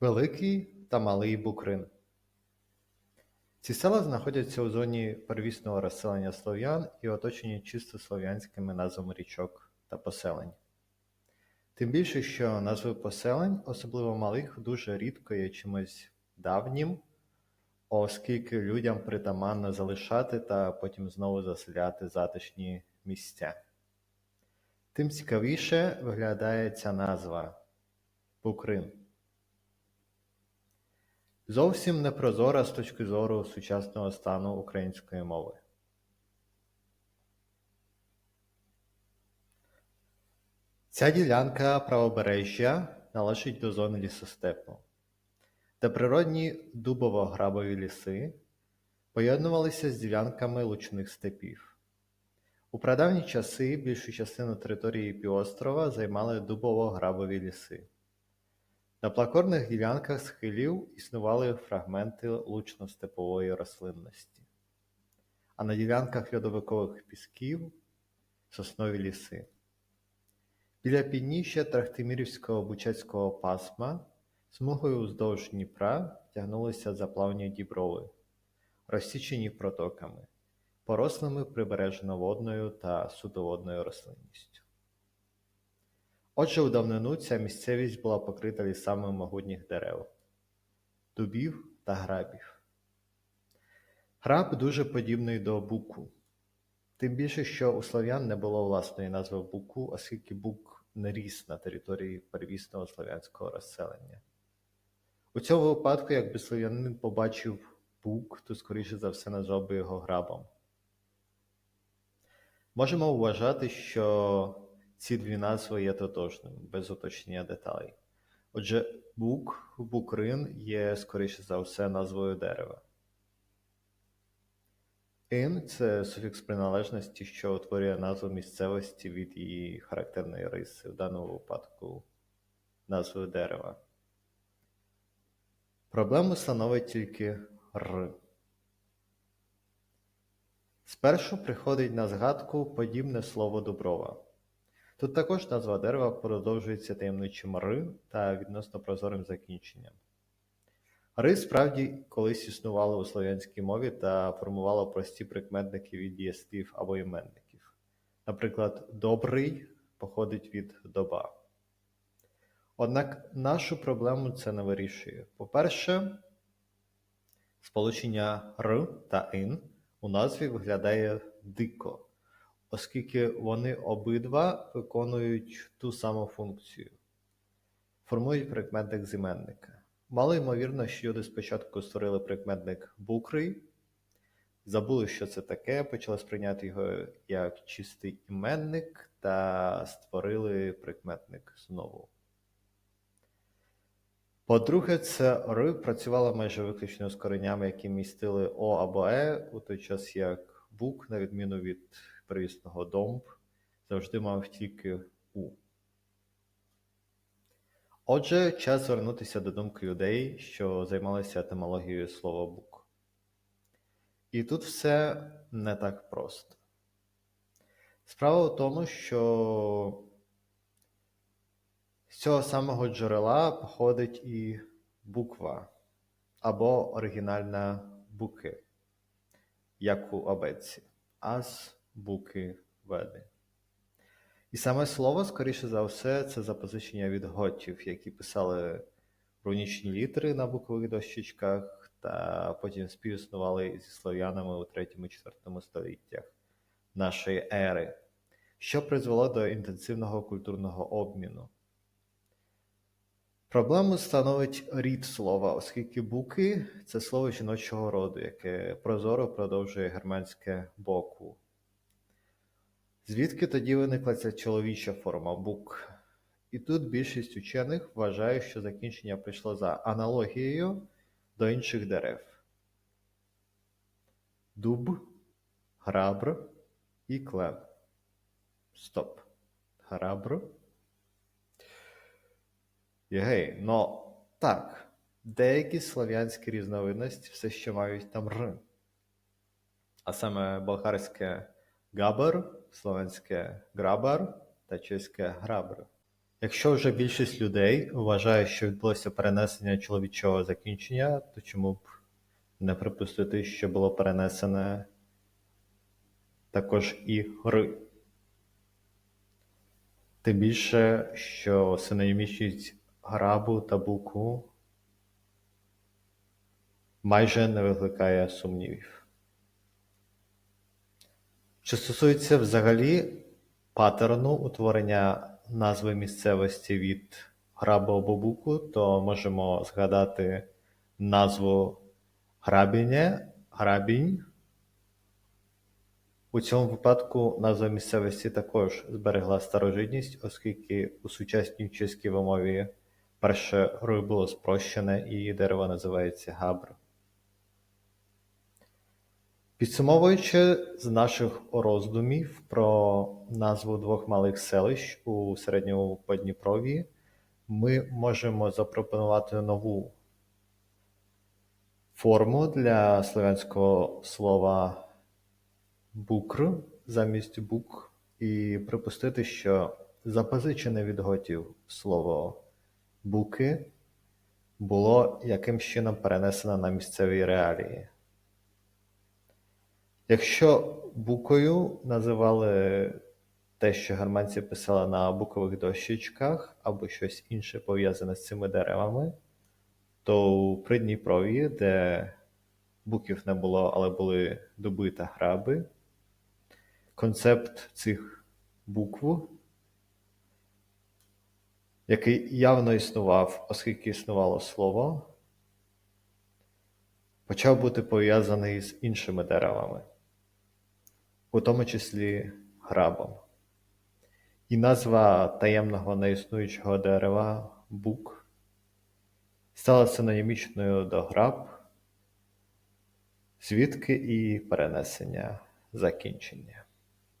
Великий та Малий Букрин. Ці села знаходяться у зоні первісного розселення слов'ян і оточені чисто слов'янськими назвами річок та поселень. Тим більше, що назви поселень, особливо малих, дуже рідко є чимось давнім, оскільки людям притаманно залишати та потім знову заселяти затишні місця. Тим цікавіше виглядає ця назва Букрин. Зовсім непрозора з точки зору сучасного стану української мови. Ця ділянка правобережжя належить до зони лісостепу, де природні дубово-грабові ліси поєднувалися з ділянками лучних степів. У прадавні часи більшу частину території півострова займали дубово-грабові ліси. На плакорних ділянках схилів існували фрагменти лучно-степової рослинності, а на ділянках льодовикових пісків соснові ліси. Біля підніжжя Трахтимірівського Бучацького пасма смугою вздовж Дніпра тягнулися заплавні діброви, розсічені протоками, порослими прибережно-водною та судоводною рослинністю. Отже, у давнину ця місцевість була покрита лісами могутніх дерев, дубів та грабів. Граб дуже подібний до буку, тим більше, що у слов'ян не було власної назви буку, оскільки бук не ріс на території первісного слов'янського розселення. У цьому випадку, якби слов'янин побачив бук, то, скоріше за все, назвав би його грабом. Можемо вважати, що ці дві назви є тотожними, без уточнення деталей. Отже, бук, букрин є, скоріше за все, назвою дерева. Ін це суфікс приналежності, що утворює назву місцевості від її характерної риси, в даному випадку назвою дерева. Проблему становить тільки Р. Спершу приходить на згадку подібне слово дуброва. Тут також назва дерева продовжується таємничим Р та відносно прозорим закінченням. Ри справді колись існували у слов'янській мові та формувало прості прикметники від дієслів або іменників. Наприклад, добрий походить від доба. Однак нашу проблему це не вирішує. По-перше, сполучення Р та ін у назві виглядає дико, оскільки вони обидва виконують ту саму функцію, формують прикметник з іменника. Мало ймовірно, що люди спочатку створили прикметник букрий, забули, що це таке, почали сприйняти його як чистий іменник та створили прикметник знову. По-друге, це Р працювала майже виключно з коренями, які містили О або Е, у той час як бук, на відміну від первісного домб, завжди мав тільки У. Отже, час звернутися до думки людей, що займалися етимологією слова бук. І тут все не так просто. Справа в тому, що з цього самого джерела походить і буква або оригінальна буки, як у абетці, аз буки веди. І саме слово, скоріше за все, це запозичення від готів, які писали рунічні літери на букових дощечках, та потім співіснували зі слов'янами у 3-4 століттях нашої ери, що призвело до інтенсивного культурного обміну. Проблему становить рід слова, оскільки буки це слово жіночого роду, яке прозоро продовжує германське боку. Звідки тоді виникла ця чоловіча форма бук? І тут більшість учених вважає, що закінчення прийшло за аналогією до інших дерев: дуб, грабр і клев. Стоп. Грабр. Єгей, ну так, деякі слав'янські різновидності все ще мають там р. А саме болгарське габар словенське грабар та чеське грабр. Якщо вже більшість людей вважає, що відбулося перенесення чоловічого закінчення, то чому б не припустити, що було перенесене також і гри? Тим більше, що синонімічність грабу та буку майже не викликає сумнівів. Що стосується взагалі паттерну утворення назви місцевості від грабу або буку, то можемо згадати назву грабіння, грабінь. У цьому випадку назва місцевості також зберегла старожитність, оскільки у сучасній чеській мові перше рою було спрощене і дерево називається габр. Підсумовуючи з наших роздумів про назву двох малих селищ у середньому Подніпров'ї, ми можемо запропонувати нову форму для слов'янського слова букр замість бук, і припустити, що запозичене від готів слово буки було якимсь чином перенесено на місцеві реалії. Якщо букою називали те, що германці писали на букових дощечках або щось інше пов'язане з цими деревами, то у Придніпров'ї, де буків не було, але були дуби та граби, концепт цих букв, який явно існував, оскільки існувало слово, почав бути пов'язаний з іншими деревами у тому числі грабом. І назва таємного неіснуючого дерева бук стала синонімічною до граб, звідки і перенесення закінчення.